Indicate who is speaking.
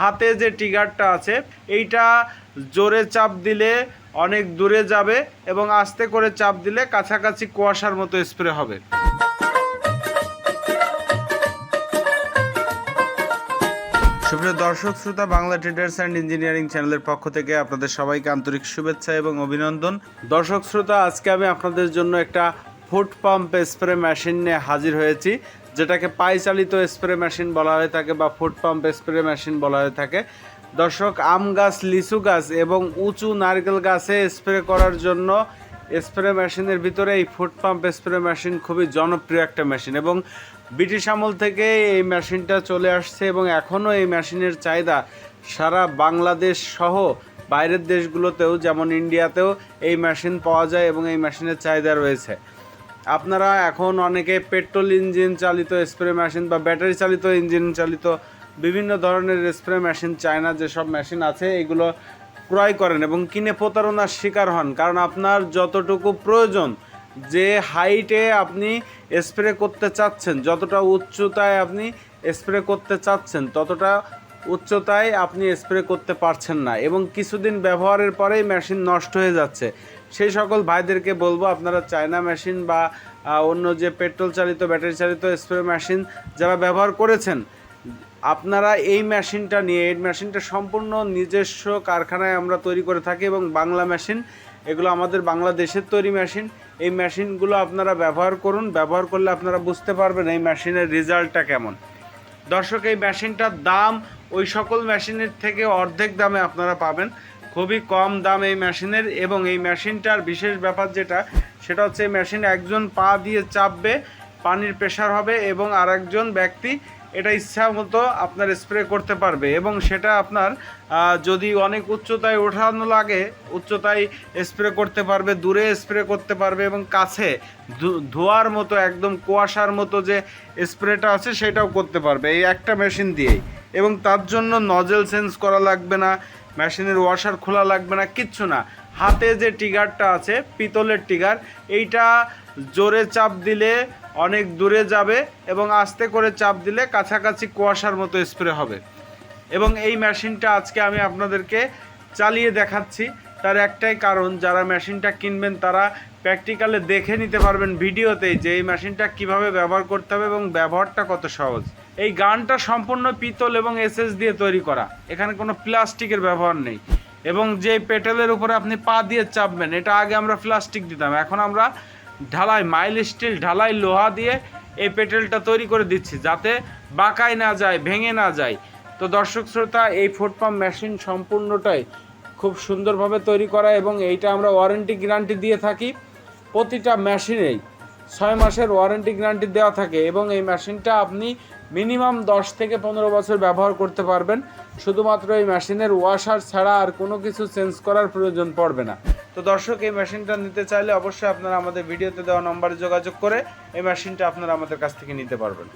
Speaker 1: হাতে যে ট্রিগারটা আছে, এইটা জোরে চাপ দিলে অনেক দূরে যাবে এবং আস্তে করে চাপ দিলে কাছাকাছি কুয়াশার মতো স্প্রে হবে। সুপ্রিয় দর্শক, শ্রোতা, বাংলা ট্রেডার্স অ্যান্ড ইঞ্জিনিয়ারিং চ্যানেলের পক্ষ থেকে আপনাদের সবাইকে আন্তরিক শুভেচ্ছা এবং অভিনন্দন। দর্শক, শ্রোতা, আজকে আমি আপনাদের জন্য একটা ফুট পাম্প স্প্রে মেশিন নিয়ে হাজির হয়েছি। যেটাকে পাই চালিত স্প্রে মেশিন বলা হয়ে থাকে বা ফুট পাম্প স্প্রে মেশিন বলা হয়ে থাকে। দর্শক, আম গাছ, লিচু গাছ এবং উঁচু নারকেল গাছে স্প্রে করার জন্য স্প্রে মেশিনের ভিতরে এই ফুট পাম্প স্প্রে মেশিন খুবই জনপ্রিয় একটা মেশিন এবং ব্রিটিশ আমল থেকে এই মেশিনটা চলে আসছে এবং এখনও এই মেশিনের চাহিদা সারা বাংলাদেশ সহ বাইরের দেশগুলোতেও, যেমন ইন্ডিয়াতেও এই মেশিন পাওয়া যায় এবং এই মেশিনের চাহিদা রয়েছে। আপনারা এখন অনেকে পেট্রোল ইঞ্জিন চালিত স্প্রে মেশিন বা ব্যাটারি চালিত ইঞ্জিন চালিত বিভিন্ন ধরনের স্প্রে মেশিন, চায়না যেসব মেশিন আছে, এগুলো ক্রয় করেন এবং কিনে প্রতারণার শিকার হন। কারণ আপনার যতটুকু প্রয়োজন, যে হাইটে আপনি স্প্রে করতে চাচ্ছেন, যতটা উচ্চতায় আপনি স্প্রে করতে চাচ্ছেন, ততটা উচ্চতায় আপনি স্প্রে করতে পারছেন না এবং কিছুদিন ব্যবহারের পরেই মেশিন নষ্ট হয়ে যাচ্ছে। সেই সকল ভাইদেরকে বলব, আপনারা চায়না মেশিন বা অন্য যে পেট্রোল চালিত ব্যাটারি চালিত স্প্রে মেশিন যারা ব্যবহার করেছেন, আপনারা এই মেশিনটা নিয়ে, এই মেশিনটা সম্পূর্ণ নিজস্ব কারখানায় আমরা তৈরি করে থাকি এবং বাংলা মেশিন এগুলো আমাদের বাংলাদেশের তৈরি মেশিন এই মেশিনগুলো আপনারা ব্যবহার করুন, ব্যবহার করলে আপনারা বুঝতে পারবেন এই মেশিনের রেজাল্টটা কেমন। দর্শক, এই মেশিনটার দাম ওই সকল মেশিনের থেকে অর্ধেক দামে আপনারা পাবেন। খুবই কম দাম এই মেশিনের এবং এই মেশিনটার বিশেষ ব্যাপার যেটা, সেটা হচ্ছে এই মেশিন একজন পা দিয়ে চাপবে, পানির প্রেশার হবে এবং আরেকজন ব্যক্তি এটা ইচ্ছা মতো আপনার স্প্রে করতে পারবে এবং সেটা আপনার যদি অনেক উচ্চতায় ওঠানো লাগে, উচ্চতায় স্প্রে করতে পারবে, দূরে স্প্রে করতে পারবে এবং কাছে ধোয়ার মতো একদম কুয়াশার মতো যে স্প্রেটা আছে সেটাও করতে পারবে এই একটা মেশিন দিয়েই। এবং তার জন্য নজেল চেঞ্জ করা লাগবে না মেশিনের ওয়াশার খোলা লাগবে না, কিচ্ছু না। হাতে যে টিগারটা আছে, পিতলের টিগার, এইটা জোরে চাপ দিলে অনেক দূরে যাবে এবং আস্তে করে চাপ দিলে কাছাকাছি কুয়াশার মতো স্প্রে হবে। এবং এই মেশিনটা আজকে আমি আপনাদেরকে চালিয়ে দেখাচ্ছি। তার একটাই কারণ, যারা মেশিনটা কিনবেন তারা প্র্যাকটিক্যালে দেখে নিতে পারবেন ভিডিওতেই যে এই মেশিনটা কীভাবে ব্যবহার করতে হবে এবং ব্যবহারটা কত সহজ। এই গানটা সম্পূর্ণ পিতল এবং এসএস দিয়ে তৈরি করা। এখানে কোনো প্লাস্টিকের ব্যবহার নেই। এবং যে পেটেলের উপরে আপনি পা দিয়ে চাপবেন, এটা আগে আমরা প্লাস্টিক দিতাম। এখন আমরা ঢালাই মাইল স্টিল ঢালাই লোহা দিয়ে এই পেটেলটা তৈরি করে দিচ্ছি, যাতে বাঁকায় না যায়, ভেঙে না যায়। তো দর্শক শ্রোতা, এই ফুড পাম্প মেশিন সম্পূর্ণটাই খুব সুন্দরভাবে তৈরি করা এবং এইটা আমরা ওয়ারেন্টি গ্যারান্টি দিয়ে থাকি। প্রতিটা মেশিনেই ছয় মাসের ওয়ারেন্টি গ্যারান্টি দেওয়া থাকে এবং এই মেশিনটা আপনি মিনিমাম দশ থেকে পনেরো বছর ব্যবহার করতে পারবেন। শুধুমাত্র এই মেশিনের ওয়াশার ছাড়া আর কোনো কিছু চেঞ্জ করার প্রয়োজন পড়বে না। তো দর্শক, এই মেশিনটা নিতে চাইলে অবশ্যই আপনারা আমাদের ভিডিওতে দেওয়া নম্বরে যোগাযোগ করে এই মেশিনটা আপনারা আমাদের কাছ থেকে নিতে পারবেন।